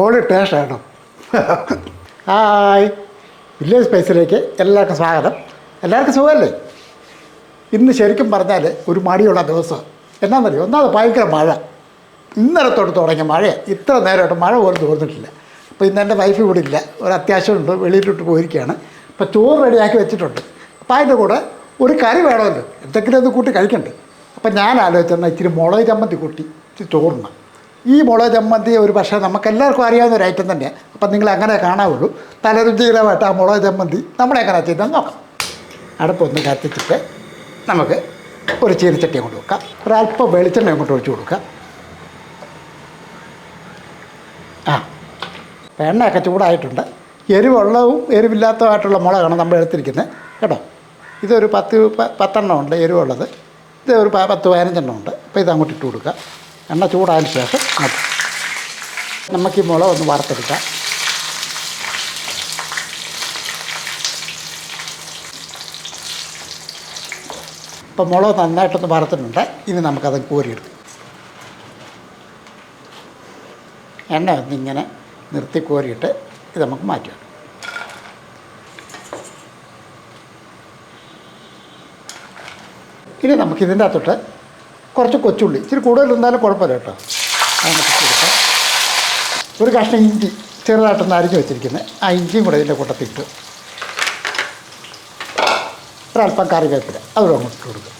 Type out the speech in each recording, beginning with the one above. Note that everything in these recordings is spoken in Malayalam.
ഓൾ ടേസ്റ്റാണോ ഹായ്. വില്ലേജ് സ്പേസിലേക്ക് എല്ലാവർക്കും സ്വാഗതം. എല്ലാവർക്കും സുഖമല്ലേ? ഇന്ന് ശരിക്കും പറഞ്ഞാൽ ഒരു മടിയുള്ള ദിവസം. എന്നാന്നറിയോ? ഒന്നാമത് ഭയങ്കര മഴ. ഇന്നലെ തൊട്ട് തുടങ്ങിയ മഴ ഇത്ര നേരമായിട്ട് മഴ പോലും തോന്നിട്ടില്ല അപ്പോൾ ഇന്ന് എന്റെ വൈഫ് ഇവിടെ ഇല്ല. ഒരു അത്യാവശ്യമുണ്ട് വെളിയിലോട്ട് പോയിരിക്കുകയാണ്. അപ്പോൾ ചോറ് റെഡിയാക്കി വെച്ചിട്ടുണ്ട്. അപ്പോൾ അതിന്റെ കൂടെ ഒരു കറി വേണമല്ലോ. എന്തെങ്കിലും ഒന്ന് കൂട്ടി കഴിക്കണ്ടേ? അപ്പം ഞാൻ ആലോചിച്ചെന്നാൽ ഇച്ചിരി മുളക് ചമ്മന്തി കൂട്ടി ഇച്ചിരി ചോറിന്. ഈ മുളക് ചമ്മന്തി ഒരു പക്ഷേ നമുക്ക് എല്ലാവർക്കും അറിയാവുന്ന ഒരു ഐറ്റം തന്നെയാണ് അപ്പം നിങ്ങൾ അങ്ങനെ കാണാവുള്ളൂ. തലരുചികരമായിട്ട് ആ മുളക് ചമ്മന്തി നമ്മളെങ്ങനെ ചെയ്തെന്ന് നോക്കാം. അടുപ്പൊന്ന് കത്തിച്ചിട്ട് നമുക്ക് ഒരു ചീരച്ചട്ടി അങ്ങോട്ട് വെക്കാം. ഒരല്പം വെളിച്ചെണ്ണ അങ്ങോട്ട് ഒഴിച്ചു കൊടുക്കാം. ആ എണ്ണയൊക്കെ ചൂടായിട്ടുണ്ട്. എരിവുള്ളതും എരിവില്ലാത്തതുമായിട്ടുള്ള മുളകാണ് നമ്മൾ എടുത്തിരിക്കുന്നത്. കേട്ടോ? ഇതൊരു പത്ത് പത്തെണ്ണം ഉണ്ട് എരിവുള്ളത്. ഇത് ഒരു പത്ത് പതിനഞ്ചെണ്ണം ഉണ്ട്. അപ്പോൾ ഇത് അങ്ങോട്ട് ഇട്ട് കൊടുക്കുക എണ്ണ ചൂടായതിന് ശേഷം നമുക്ക് ഈ മുളക് ഒന്ന് വറുത്തെടുക്കാം. ഇപ്പം മുളക് നന്നായിട്ടൊന്ന് വറുത്തിട്ടുണ്ട്. ഇനി നമുക്കത് കോരിയെടുക്കാം. എണ്ണ ഒന്നിങ്ങനെ നിർത്തി കോരിയിട്ട് ഇത് നമുക്ക് മാറ്റി ഇനി നമുക്കിതിന്റെ അകത്തോട്ട് കുറച്ച് കൊച്ചുള്ളി. ഇച്ചിരി കൂടുതൽ ഇരുന്നാലും കുഴപ്പമില്ല കേട്ടോ. കൊടുക്കാം. ഒരു കഷ്ണം ഇഞ്ചി ചെറുതായിട്ടൊന്ന് അരിഞ്ഞ് വെച്ചിരിക്കുന്നത് ആ ഇഞ്ചിയും കൂടെ ഇതിന്റെ കൂട്ടത്തിൽ ഇട്ട് ഒരല്പം കറിവേപ്പില. അതും അങ്ങോട്ട് ഇട്ട് കൊടുക്കുക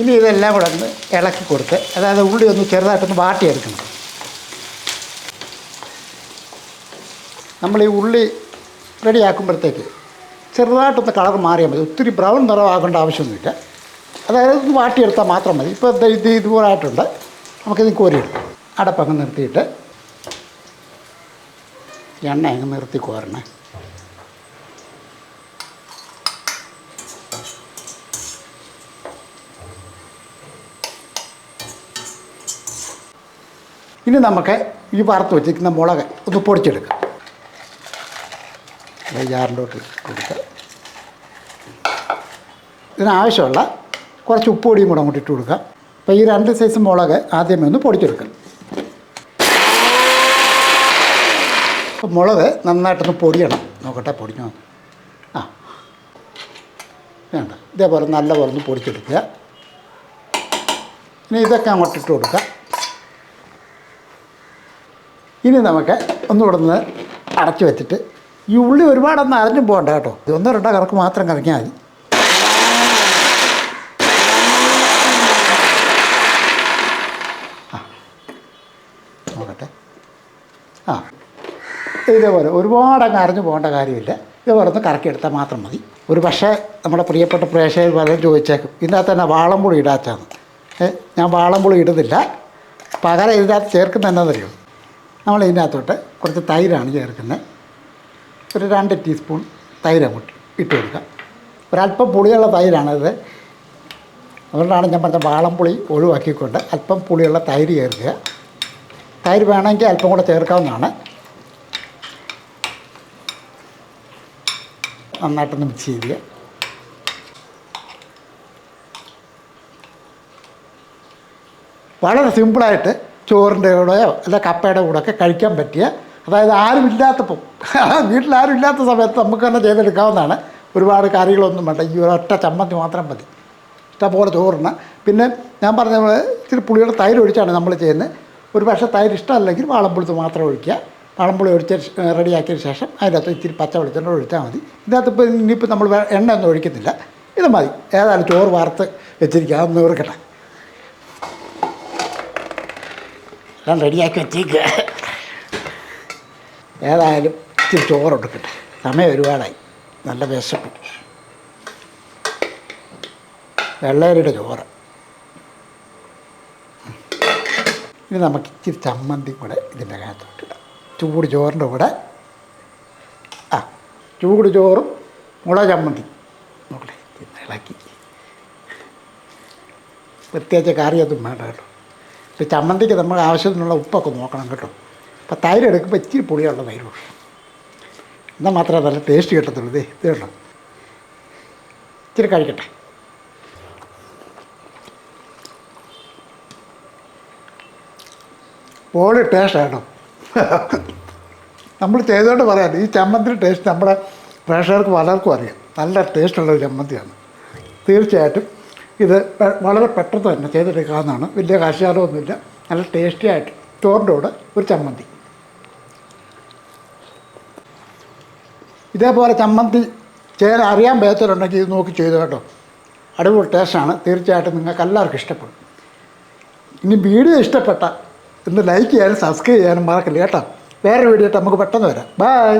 ഇനി ഇതെല്ലാം കൂടെ ഒന്ന് ഇളക്കി കൊടുത്ത് അതായത് ഉള്ളി ഒന്ന് ചെറുതായിട്ടൊന്ന് വാട്ടിയെടുക്കണം. നമ്മൾ ഈ ഉള്ളി റെഡിയാക്കുമ്പോഴത്തേക്ക് ചെറുതായിട്ടൊന്ന് കളർ മാറിയാൽ മതി. ഒത്തിരി ബ്രൗൺ നിറമാകേണ്ട ആവശ്യമൊന്നുമില്ല. അതായത് ഇത് വാട്ടിയെടുത്താൽ മാത്രം മതി. ഇപ്പോൾ ഇത് ഇതുപോലെ ആയിട്ടുണ്ട്. നമുക്കിത് കോരിയെടുക്കാം. അടപ്പങ്ങ് നിർത്തിയിട്ട് എണ്ണ അങ്ങ് നിർത്തി കോരണേ. ഇനി നമുക്ക് ഈ വറുത്ത് വെച്ചിരിക്കുന്ന മുളക് ഒന്ന് പൊടിച്ചെടുക്കാം. ജാറിലോട്ട് കൊടുക്കുക ഇതിനാവശ്യമുള്ള കുറച്ച് ഉപ്പ് പൊടിയും കൂടെ അങ്ങോട്ട് ഇട്ട് കൊടുക്കാം അപ്പോൾ ഈ രണ്ട് സൈസ് മുളക് ആദ്യമേ ഒന്ന് പൊടിച്ചെടുക്കാം അപ്പോൾ മുളക് നന്നായിട്ടൊന്ന് പൊടിയണം. നോക്കട്ടെ പൊടിഞ്ഞോ? ആ. വേണ്ട. ഇതേപോലെ നല്ലപോലെ ഒന്ന് പൊടിച്ചെടുക്കുക. ഇനി ഇതൊക്കെ അങ്ങോട്ട് ഇട്ട് കൊടുക്കുക. ഇനി നമുക്ക് ഒന്നുകൂടെ ഒന്ന് അടച്ചു വെച്ചിട്ട് ഈ ഉള്ളി ഒരുപാടൊന്നും അരഞ്ഞു പോകണ്ട കേട്ടോ. ഇത് ഒന്നോ രണ്ടോ കറക്ക് മാത്രം കറങ്ങിയാൽ മതി ആ നോക്കട്ടെ ആ ഇതേപോലെ. ഒരുപാട് അങ്ങ് അറിഞ്ഞു പോകേണ്ട കാര്യമില്ല. ഇതേപോലെ ഒന്ന് കറക്കിയെടുത്താൽ മാത്രം മതി. ഒരു പക്ഷേ നമ്മുടെ പ്രിയപ്പെട്ട പ്രേക്ഷകർ പലരും ചോദിച്ചേക്കും ഇതിനകത്ത് തന്നെ വാളംപുളി ഇടാച്ചാന്ന്. ഞാൻ വാളംപുളി ഇടുന്നില്ല. പകരം ഇതിനകത്ത് ചേർക്കുന്നത് എന്നാണെന്നറിയോ നമ്മൾ ഇതിനകത്തോട്ട് കുറച്ച് തൈരാണ് ചേർക്കുന്നത്. ഒരു രണ്ട് ടീസ്പൂൺ തൈര് അങ്ങോട്ട് ഇട്ട് കൊടുക്കുക. ഒരല്പം പുളിയുള്ള തൈരാണിത്. അതുകൊണ്ടാണ് ഞാൻ പറഞ്ഞ വാളംപുളി ഒഴിവാക്കിക്കൊണ്ട് അല്പം പുളിയുള്ള തൈര് ചേർക്കുക. തൈര് വേണമെങ്കിൽ അല്പം കൂടെ ചേർക്കാവുന്നതാണ്. നന്നായിട്ടൊന്ന് മിക്സ് ചെയ്യുക വളരെ സിമ്പിളായിട്ട് ചോറിന്റെ കൂടെയോ അല്ല കപ്പയുടെ കൂടെ ഒക്കെ കഴിക്കാൻ പറ്റിയ അതായത് ആരും ഇല്ലാത്തപ്പോൾ വീട്ടിൽ ആരും ഇല്ലാത്ത സമയത്ത് നമുക്ക് തന്നെ ചെയ്തെടുക്കാവുന്നതാണ്. ഒരുപാട് കറികളൊന്നും വേണ്ട ഈ ഒരൊറ്റ ചമ്മന്തി മാത്രം മതി. ഇഷ്ടംപോലെ ചോറിന്. പിന്നെ ഞാൻ പറഞ്ഞ ഇച്ചിരി പുളിയുടെ തൈര് ഒഴിച്ചാണ് നമ്മൾ ചെയ്യുന്നത്. ഒരു പക്ഷേ തൈര് ഇഷ്ടമല്ലെങ്കിൽ വാളമ്പുഴുത്ത് മാത്രം ഒഴിക്കുക. വാളമ്പുളി ഒഴിച്ച റെഡിയാക്കിയ ശേഷം അതിനകത്ത് ഇത്തിരി പച്ച വെളിച്ചെണ്ണ ഒഴിച്ചാൽ മതി. ഇതിനകത്ത് ഇപ്പോൾ ഇനിയിപ്പോൾ നമ്മൾ എണ്ണ ഒന്നും ഒഴിക്കുന്നില്ല. ഇത് മതി. ഏതായാലും ചോറ് വാർത്ത് വെച്ചിരിക്കുക. അതൊന്ന് ഓർക്കട്ടെ എല്ലാം റെഡിയാക്കി വെച്ചേക്കുക ഏതായാലും ഇത്തിരി ചോറ് എടുക്കട്ടെ. സമയം ഒരുപാടായി. നല്ല വിശപ്പ്. വെള്ളേരിയുടെ ചോറ്. ഇനി നമുക്ക് ഇച്ചിരി ചമ്മന്തി കൂടെ ഇതിന്റെ അകത്തോട്ടിടാം ചൂട് ചോറിന്റെ കൂടെ. ആ ചൂട് ചോറും മുള ചമ്മന്തി. നോക്കട്ടെ ഇളക്കി. പ്രത്യേകിച്ച് കറിയൊന്നും വേണ്ട കേട്ടോ. ഇപ്പം ചമ്മന്തിക്ക് നമ്മൾ ആവശ്യത്തിനുള്ള ഉപ്പൊക്കെ നോക്കണം കേട്ടോ. അപ്പോൾ തൈര് എടുക്കുമ്പോൾ ഇച്ചിരി പുളിയുള്ള തൈര് എന്നാൽ മാത്രമേ നല്ല ടേസ്റ്റ് കിട്ടത്തുള്ളൂ. ഇതേ ഇത് കേട്ടോ ഇച്ചിരി കഴിക്കട്ടെ. പോളി ടേസ്റ്റ് കേട്ടോ. നമ്മൾ ചെയ്തുകൊണ്ട് പറയാം ഈ ചമ്മന്തി ടേസ്റ്റ് നമ്മുടെ പ്രേക്ഷകർക്ക് പലർക്കും അറിയാം. നല്ല ടേസ്റ്റുള്ള ഒരു ചമ്മന്തിയാണ്. തീർച്ചയായിട്ടും ഇത് വളരെ പെട്ടെന്ന് തന്നെ ചെയ്തെടുക്കാവുന്നതാണ്. വലിയ കാശാലമൊന്നുമില്ല നല്ല ടേസ്റ്റി ആയിട്ട് ചോറിന്റെ കൂടെ ഒരു ചമ്മന്തി. ഇതേപോലെ ചമ്മന്തി ചെയ്യാൻ അറിയാൻ പേച്ചലുണ്ടെങ്കിൽ ഇത് നോക്കി ചെയ്തു കേട്ടോ. അടിപൊളി ടേസ്റ്റാണ് തീർച്ചയായിട്ടും നിങ്ങൾക്ക് എല്ലാവർക്കും ഇഷ്ടപ്പെടും. ഇനി വീഡിയോ ഇഷ്ടപ്പെട്ട ഇന്ന് ലൈക്ക് ചെയ്യാനും സബ്സ്ക്രൈബ് ചെയ്യാനും മറക്കില്ല കേട്ടോ? വേറെ വീഡിയോ നമുക്ക് പെട്ടെന്ന് വരാം. ബൈ